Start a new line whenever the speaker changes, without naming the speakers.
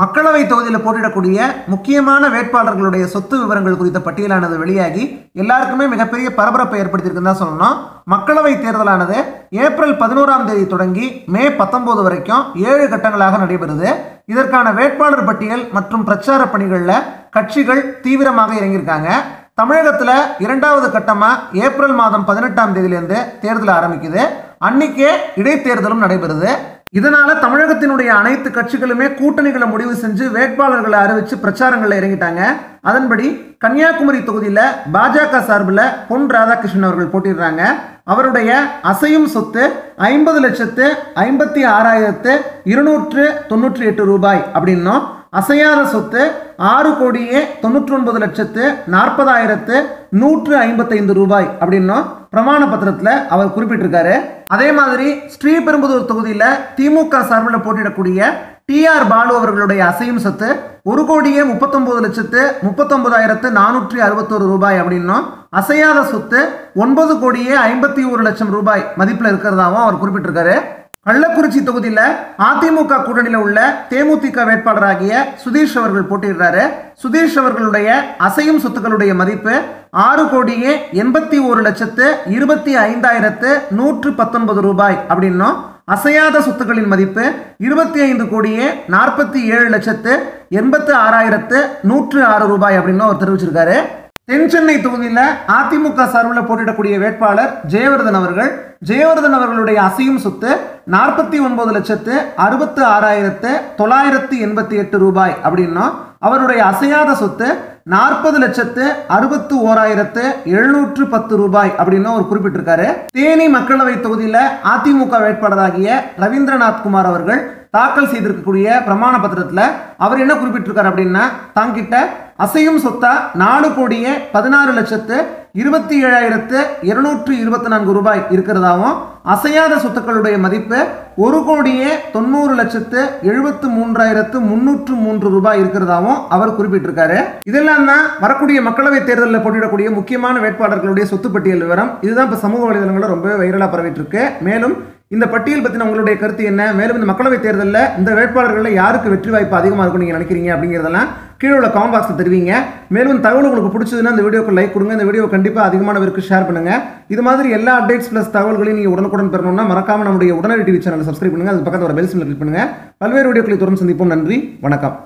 மக்களவை தொகுதியில் போட்டியிடக்கூடிய முக்கியமான வேட்பாளர்களுடைய சொத்து விவரங்கள் குறித்த பட்டியலானது வெளியாகி எல்லாருக்குமே மிகப்பெரிய பரபரப்பை ஏற்படுத்தியிருக்குன்னு தான் சொல்லணும். மக்களவை தேர்தலானது ஏப்ரல் பதினோராம் தேதி தொடங்கி மே பத்தொன்பது வரைக்கும் ஏழு கட்டங்களாக நடைபெறுது. இதற்கான வேட்பாளர் பட்டியல் மற்றும் பிரச்சார பணிகளில் கட்சிகள் தீவிரமாக இறங்கியிருக்காங்க. தமிழகத்தில் இரண்டாவது கட்டமாக ஏப்ரல் மாதம் பதினெட்டாம் தேதியிலேருந்து தேர்தல் ஆரம்பிக்குது. அன்னைக்கே இடைத்தேர்தலும் நடைபெறுது. இதனால தமிழகத்தினுடைய அனைத்து கட்சிகளுமே கூட்டணிகளை முடிவு செஞ்சு வேட்பாளர்களை அறிவிச்சு பிரச்சாரங்களில் இறங்கிட்டாங்க. அதன்படி கன்னியாகுமரி தொகுதியில் பாஜக சார்பில் பொன் ராதாகிருஷ்ணன் அவர்கள் போட்டிடுறாங்க அவருடைய அசையும் சொத்து ஐம்பது லட்சத்து ஐம்பத்தி ஆறாயிரத்து இருநூற்று தொண்ணூற்றி எட்டு ரூபாய் அப்படின்னும் அசையாத சொத்து ஆறு கோடியே தொண்ணூற்றி ஒன்பது லட்சத்து நாற்பதாயிரத்து நூற்று ஐம்பத்தைந்து ரூபாய் அப்படின்னும் பிரமாண பத்திரத்தில் அவர் குறிப்பிட்டிருக்காரு. அதே மாதிரி ஸ்ரீபெரும்புதூர் தொகுதியில் திமுக சார்பில் போட்டியிடக்கூடிய டிஆர் பாலு அவர்களுடைய அசையும் சொத்து ஒரு கோடியே முப்பத்தொன்பது லட்சத்து முப்பத்தொன்பதாயிரத்து நானூற்றி அறுபத்தோரு ரூபாய் அப்படின்னும் அசையாத சொத்து ஒன்பது கோடியே ஐம்பத்தி ஒரு லட்சம் ரூபாய் மதிப்பில் இருக்கிறதாவும் அவர் குறிப்பிட்டிருக்காரு. கள்ளக்குறிச்சி தொகுதியில் அதிமுக கூட்டணியில் உள்ள தேமுதிக வேட்பாளராகிய சுதீஷ் அவர்கள் போட்டியிடுறாரு. சுதீஷ் அவர்களுடைய அசையும் சொத்துக்களுடைய மதிப்பு ஆறு கோடியே எண்பத்தி ஒரு லட்சத்து இருபத்தி ஐந்தாயிரத்து நூற்று பத்தொன்பது ரூபாய் அப்படின்னும் அசையாத சொத்துக்களின் மதிப்பு இருபத்தி ஐந்து கோடியே நாற்பத்தி ஏழு லட்சத்து எண்பத்து ஆறாயிரத்து நூற்று ஆறு ரூபாய் அப்படின்னு அவர் தெரிவிச்சிருக்காரு. தென் சென்னை தொகுதியில் அதிமுக சார்பில் போட்டியிடக்கூடிய வேட்பாளர் ஜெயவர்தன் அவர்கள் ஜெயவர்தன் அவர்களுடைய அசையும் சொத்து நாற்பத்தி ஒன்பது லட்சத்து அறுபத்து ஆறாயிரத்து தொள்ளாயிரத்து எண்பத்தி எட்டு ரூபாய் அப்படின்னா அவருடைய அசையாத சொத்து நாற்பது லட்சத்து அறுபத்து ஓராயிரத்து எழுநூற்று பத்து ரூபாய் அப்படின்னு அவர் குறிப்பிட்டிருக்காரு. தேனி மக்களவை தொகுதியில் அதிமுக வேட்பாளராகிய ரவீந்திரநாத் குமார் அவர்கள் தாக்கல் செய்திருக்கக்கூடிய பிரமாண பத்திரத்தில் அவர் என்ன குறிப்பிட்டிருக்காரு அப்படின்னா தாங்கிட்ட அசையும் சொத்தா நாலு கோடியே பதினாறு லட்சத்து இருபத்தி ஏழாயிரத்து இருநூற்று இருபத்தி நான்கு ரூபாய் இருக்கிறதாவும் அசையாத சொத்துக்களுடைய மதிப்பு ஒரு கோடியே தொண்ணூறு லட்சத்து எழுபத்து மூன்றாயிரத்து முன்னூற்று மூன்று ரூபாய் இருக்கிறதாவும் அவர் குறிப்பிட்டிருக்காரு. இதெல்லாம் தான் வரக்கூடிய மக்களவை தேர்தலில் போட்டியிடக்கூடிய முக்கியமான வேட்பாளர்களுடைய சொத்து பட்டியல் விவரம். இதுதான் இப்போ சமூக வலைதளங்களில் ரொம்ப வைரலாக பரவிட்டு இருக்கு மேலும் இந்த பட்டியல் பற்றின உங்களுடைய கருத்து என்ன? மேலும் இந்த மக்களவை தேர்தலில் இந்த வேட்பாளர்களில் யாருக்கு வெற்றி வாய்ப்பு அதிகமாக இருக்கும் நீங்கள் நினைக்கிறீங்க அப்படிங்கிறதெல்லாம் கீழே உள்ள கமெண்ட் பாக்ஸில் தெரிவிங்க. மேலும் தகவல் உங்களுக்கு பிடிச்சதுன்னா இந்த வீடியோக்கு லைக் கொடுங்க. இந்த வீடியோ கண்டிப்பாக அதிகமானவருக்கு ஷேர் பண்ணுங்க. இது மாதிரி எல்லா அப்டேட்ஸ் ப்ளஸ் தகவல்களையும் நீங்கள் உடனுக்குடன் பெறணும்னா மறக்காம நம்முடைய உடனடி டிவி சேனலை சப்ஸ்கிரைப் பண்ணுங்க. அது பக்கத்தில் ஒரு பெல் சிம்ல கிளிக் பண்ணுங்க. பல்வேறு வீடியோக்களை தொடர்ந்து சந்திப்போம். நன்றி. வணக்கம்.